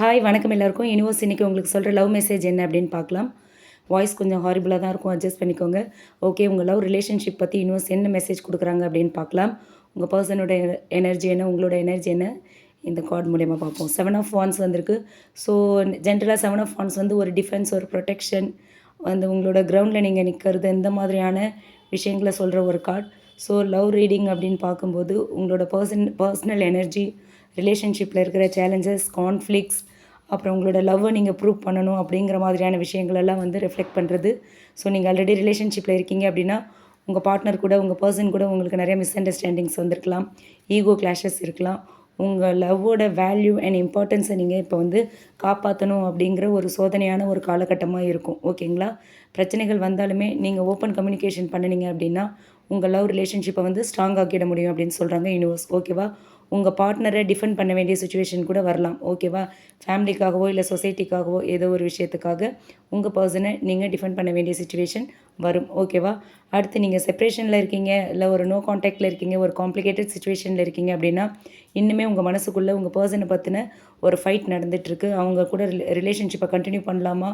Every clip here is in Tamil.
ஹாய் வணக்கம் எல்லாருக்கும். யூனிவர்ஸ் இன்னைக்கு உங்களுக்கு சொல்கிற லவ் மெசேஜ் என்ன அப்படின்னு பார்க்கலாம். வாய்ஸ் கொஞ்சம் ஹாரிபிளாக தான் இருக்கும். அட்ஜஸ்ட் பண்ணிக்கோங்க. ஓகே உங்கள் லவ் ரிலேஷன்ஷிப் பற்றி யூனிவர்ஸ் என்ன மெசேஜ் கொடுக்குறாங்க அப்படின்னு பார்க்கலாம். உங்கள் பர்சனோட எனர்ஜி என்ன? உங்களோட எனர்ஜி என்ன? இந்த கார்டு மூலயமா பார்ப்போம். செவன் ஆஃப் வான்ஸ் வந்திருக்கு. ஸோ ஜென்ரலாக செவன் ஆஃப் வான்ஸ் வந்து ஒரு டிஃபென்ஸ் ஒரு ப்ரொடெக்ஷன் வந்து உங்களோட கிரவுண்டில் நீங்கள் நிற்கிறது இந்த மாதிரியான விஷயங்களை சொல்கிற ஒரு கார்டு ஸோ லவ் ரீடிங் அப்படின்னு பார்க்கும்போது உங்களோட பர்சன் பர்சனல் எனர்ஜி ரிலேஷன்ஷிப்பில் இருக்கிற சேலஞ்சஸ் கான்ஃப்ளிக்ஸ் அப்புறம் உங்களோட லவ்வை நீங்கள் ப்ரூவ் பண்ணணும் அப்படிங்கிற மாதிரியான விஷயங்களெல்லாம் வந்து ரிஃப்ளெக்ட் பண்ணுறது ஸோ நீங்கள் ஆல்ரெடி ரிலேஷன்ஷிப்பில் இருக்கீங்க அப்படின்னா உங்கள் பார்ட்னர் கூட உங்கள் பர்சன் கூட உங்களுக்கு நிறைய மிஸ் அண்டர்ஸ்டாண்டிங்ஸ் வந்திருக்கலாம். ஈகோ கிளாஷஸ் இருக்கலாம். உங்கள் லவ்வோட வேல்யூ அண்ட் இம்பார்ட்டன்ஸை நீங்கள் இப்போ வந்து காப்பாற்றணும் அப்படிங்கிற ஒரு சோதனையான ஒரு காலகட்டமாக இருக்கும். ஓகேங்களா பிரச்சனைகள் வந்தாலுமே நீங்கள் ஓப்பன் கம்யூனிகேஷன் பண்ணினீங்க அப்படின்னா உங்கள் லவ் ரிலேஷன்ஷிப்பை வந்து ஸ்ட்ராங் ஆக்கிட முடியும் அப்படின்னு சொல்கிறாங்க யூனிவர்ஸ் ஓகேவா உங்கள் பார்ட்னரை டிஃபெண்ட் பண்ண வேண்டிய சுச்சுவேஷன் கூட வரலாம். ஓகேவா ஃபேமிலிக்காகவோ இல்லை சொசைட்டிக்காகவோ ஏதோ ஒரு விஷயத்துக்காக உங்கள் பர்சனை நீங்கள் டிஃபெண்ட் பண்ண வேண்டிய சுச்சுவேஷன் வரும். ஓகேவா அடுத்து நீங்கள் செப்ரேஷனில் இருக்கீங்க இல்லை ஒரு நோ காண்டாக்டில் இருக்கீங்க ஒரு காம்ப்ளிகேட்டட் சுச்சுவேஷனில் இருக்கீங்க அப்படின்னா இன்னுமே உங்கள் மனசுக்குள்ளே உங்கள் பர்சனை பற்றின ஒரு ஃபைட் நடந்துகிட்ருக்கு அவங்க கூட ரிலேஷன்ஷிப்பை கண்டினியூ பண்ணலாமா?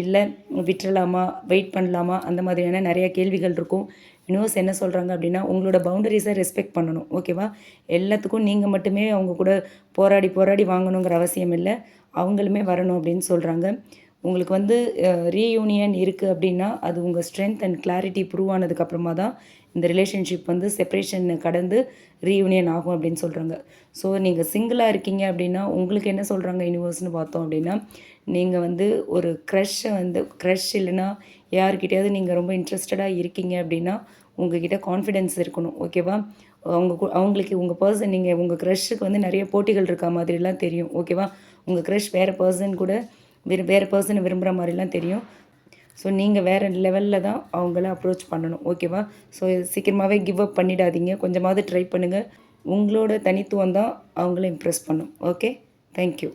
இல்லை விட்டுறலாமா? வெயிட் பண்ணலாமா? அந்த மாதிரியான நிறையா கேள்விகள் இருக்கும். யூனிவர்ஸ் என்ன சொல்கிறாங்க அப்படின்னா உங்களோட பவுண்டரிஸை ரெஸ்பெக்ட் பண்ணணும் ஓகேவா எல்லாத்துக்கும் நீங்கள் மட்டுமே அவங்க கூட போராடி போராடி வாங்கணுங்கிற அவசியம் இல்லை. அவங்களுமே வரணும் அப்படின்னு சொல்கிறாங்க உங்களுக்கு வந்து ரீயூனியன் இருக்குது அப்படின்னா அது உங்கள் ஸ்ட்ரென்த் அண்ட் கிளாரிட்டி ப்ரூவ் ஆனதுக்கப்புறமா தான் இந்த ரிலேஷன்ஷிப் வந்து செப்ரேஷன் கடந்து ரீயூனியன் ஆகும் அப்படின்னு சொல்கிறாங்க ஸோ நீங்கள் சிங்கிளாக இருக்கீங்க அப்படின்னா உங்களுக்கு என்ன சொல்கிறாங்க யூனிவர்ஸ்னு பார்த்தோம் அப்படின்னா நீங்கள் வந்து ஒரு க்ரஷ்ஷை வந்து க்ரஷ் இல்லைன்னா யார்கிட்டயாவது நீங்கள் ரொம்ப இன்ட்ரெஸ்டடாக இருக்கீங்க அப்படின்னா உங்ககிட்ட கான்ஃபிடென்ஸ் இருக்கணும் ஓகேவா அவங்க அவங்களுக்கு உங்கள் பர்சன் நீங்கள் உங்கள் க்ரஷ்ஷுக்கு வந்து நிறைய போட்டிகள் இருக்கா மாதிரிலாம் தெரியும் ஓகேவா உங்கள் க்ரஷ் வேறு பர்சன் கூட விரு வேறு பர்சனை விரும்புகிற மாதிரிலாம் தெரியும். ஸோ நீங்கள் வேறு லெவலில் தான் அவங்கள அப்ரோச் பண்ணணும். ஓகேவா ஸோ சீக்கிரமாகவே கிவ் அப் பண்ணிடாதீங்க. கொஞ்சமாவது ட்ரை பண்ணுங்கள் உங்களோட தனித்துவம் தான் அவங்கள இம்ப்ரெஸ் பண்ணும். Okay thank you